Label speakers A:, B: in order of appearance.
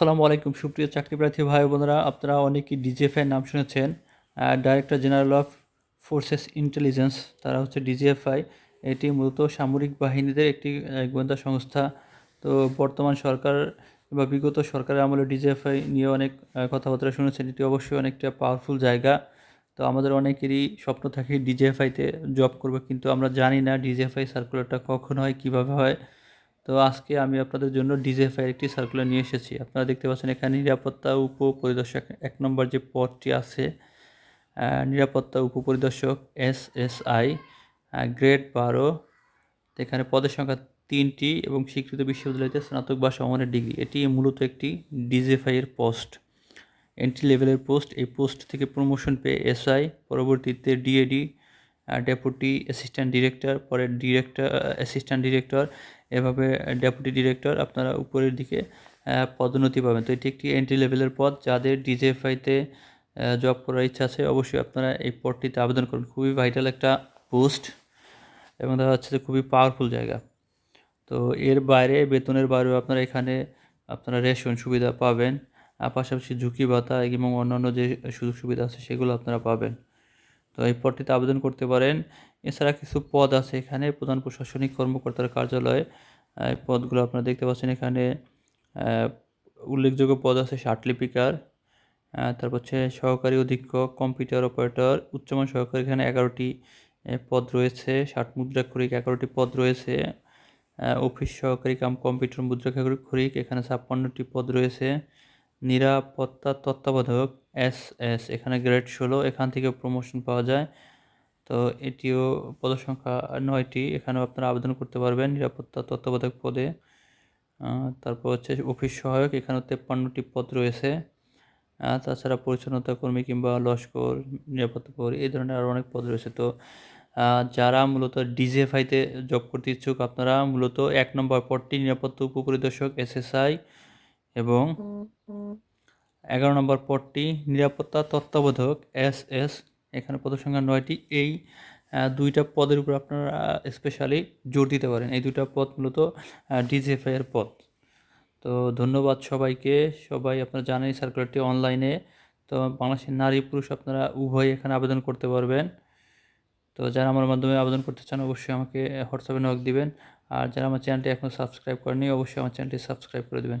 A: আসসালামু আলাইকুম, সুপ্রিয় চাকরি প্রার্থী ভাই বোনেরা। আপনারা অনেকেই ডিজিএফআই নাম শুনেছেন। Director general of forces intelligence তারা হচ্ছে ডিজিএফআই এটি মূলত সামরিক বাহিনীদের একটি গোয়েন্দা সংস্থা। তো বর্তমান সরকার বা বিগত সরকারের আমলে ডিজিএফআই নিয়ে অনেক কথাবার্তা শুনেছেন। এটি অবশ্যই অনেকটা পাওয়ারফুল জায়গা। তো আমাদের অনেকেরই স্বপ্ন থাকে ডিজিএফআইতে জব করবে, কিন্তু আমরা জানি না ডিজিএফআই সার্কুলারটা কখন হয়, কীভাবে হয়। তো আজকে আমি আপনাদের জন্য ডিজেফাই একটি সার্কুলার নিয়ে এসেছি। আপনারা দেখতে পাচ্ছেন এখানে নিরাপত্তা উপপরিদর্শক, এক নম্বর যে পদটি আছে নিরাপত্তা উপপরিদর্শক এস এস আই গ্রেড বারো। এখানে পদের সংখ্যা তিনটি এবং স্বীকৃত বিশ্ববিদ্যালয়তে স্নাতক বা সমানের ডিগ্রি। এটি মূলত একটি ডিজেফাই এর পোস্ট এন্ট্রি লেভেলের পোস্ট এই পোস্ট থেকে প্রমোশন পেয়ে এসআই পরবর্তীতে ডিএডি ডেপুটি অ্যাসিস্ট্যান্ট ডিরেক্টর পরে ডিরেক্টর অ্যাসিস্ট্যান্ট ডিরেক্টর এভাবে ডেপুটি ডিরেক্টর আপনারা উপরের দিকে পদোন্নতি পাবেন। তো এটি একটি এন্ট্রি লেভেলের পদ। যাদের ডিজেফআইতে জব করার ইচ্ছা আছে, অবশ্যই আপনারা এই পদটিতে আবেদন করুন। খুবই ভাইটাল একটা পোস্ট এবং দেখা যাচ্ছে যে খুবই পাওয়ারফুল জায়গা। তো এর বাইরে, বেতনের বাইরেও আপনারা এখানে আপনারা রেশন সুবিধা পাবেন। পাশাপাশি ঝুঁকি ভাতা এবং অন্যান্য যে সুযোগ সুবিধা আছে, সেগুলো আপনারা পাবেন। তো এই পদটিতে আবেদন করতে পারেন। এছাড়া কিছু পদ আছে এখানে, প্রধান প্রশাসনিক কর্মকর্তার কার্যালয়ে। এই পদগুলো আপনারা দেখতে পাচ্ছেন এখানে। উল্লেখযোগ্য পদ আছে ষাট লিপিকার তারপর হচ্ছে সহকারী অধীক্ষক, কম্পিউটার অপারেটর, উচ্চমান সহকারী, এখানে এগারোটি পদ রয়েছে। ষাট মুদ্রাক্ষরিক, এগারোটি পদ রয়েছে। অফিস সহকারী কাম, কম্পিউটার মুদ্রা মুদ্রাক্ষরিক, এখানে ছাপ্পান্নটি পদ রয়েছে। নিরাপত্তা তত্ত্বাবধায়ক এস এস, এখানে গ্রেড ষোলো, এখান থেকে প্রমোশন পাওয়া যায়। তো এটিও পদসংখ্যা নয়টি, এখানেও আপনারা আবেদন করতে পারবেন নিরাপত্তা তত্ত্বাবধায়ক পদে। তারপর হচ্ছে অফিস সহায়ক, এখানেও তেপ্পান্নটি পদ রয়েছে। তাছাড়া পরিচ্ছন্নতা কর্মী কিংবা লস্কর, নিরাপত্তা কর্মী, এই ধরনের আরও অনেক পদ রয়েছে। তো যারা মূলত ডিজিএফআইতে জব করতে ইচ্ছুক, আপনারা মূলত এক নম্বর পদটি নিরাপত্তা উপপরিদর্শক এসএসআই এবং এগারো নম্বর পদটি নিরাপত্তা তত্ত্বাবধায়ক এস এস, এখানে পদের সংখ্যা নয়টি। এই দুইটা পদের উপর আপনারা স্পেশালি জোর দিতে পারেন। এই দুইটা পদ মূলত ডিজিএফআই এর পদ। তো ধন্যবাদ সবাইকে। সবাই আপনারা জানেন সার্কুলারটি অনলাইনে তো বাংলাদেশের নারী পুরুষ আপনারা উভয় এখানে আবেদন করতে পারবেন। তো যারা আমার মাধ্যমে আবেদন করতে চান, অবশ্যই আমাকে হোয়াটসঅ্যাপে নক দিবেন। আর যারা আমার চ্যানেলটি এখনও সাবস্ক্রাইব করেনি অবশ্যই আমার চ্যানেলটি সাবস্ক্রাইব করে দেবেন।